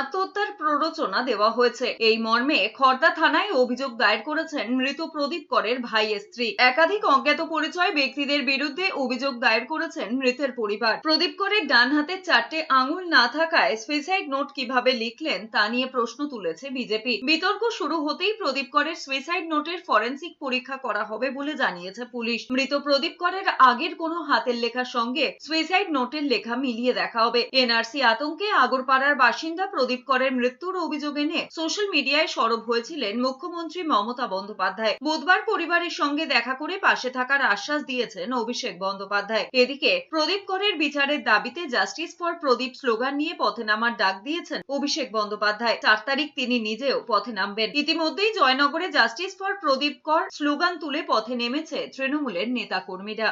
আত্মহত্যার প্ররোচনা দেওয়া হয়েছে। এই মর্মে খর্দা থানায় অভিযোগ দায়ের করেছেন মৃত প্রদীপ করের ভাই স্ত্রী। একাধিক অজ্ঞাত পরিচয় ব্যক্তিদের বিরুদ্ধে অভিযোগ দায়ের করেছেন মৃতের পরিবার। প্রদীপ করের ডান হাতে চারটে আঙুল না থাকায় সুইসাইড নোট কীভাবে লিখলেন তা নিয়ে প্রশ্ন তুলেছে বিজেপি। বিতর্ক শুরু হতেই প্রদীপ করের সুইসাইড নোটের ফরেন্সিক পরীক্ষা করা হবে বলে জানিয়েছে পুলিশ। মৃত প্রদীপ করের আগের কোনো হাতের লেখার সঙ্গে সুইসাইড নোটের লেখা মিলিয়ে দেখা হবে। এনআরসি আতঙ্কে আগরপাড়ার বাসিন্দা প্রদীপ করের মৃত্যুর অভিযোগ এনে সোশ্যাল মিডিয়ায় সরব হয়েছিলেন মুখ্যমন্ত্রী মমতা বন্দ্যোপাধ্যায়। বুধবার পরিবারের সঙ্গে দেখা করে পাশে থাকার আশ্বাস দিয়েছেন অভিষেক বন্দ্যোপাধ্যায়। এদিকে প্রদীপ করের বিচারের দাবিতে জাস্টিস ফর প্রদীপ স্লোগান নিয়ে পথে নামার ডাক দিয়েছেন অভিষেক বন্দ্যোপাধ্যায়। চার তারিখ তিনি নিজেও পথে নামবেন। ইতিমধ্যেই জয়নগরে জাস্টিস ফর প্রদীপ কর স্লোগান তুলে পথে নেমেছে তৃণমূলের নেতাকর্মীরা।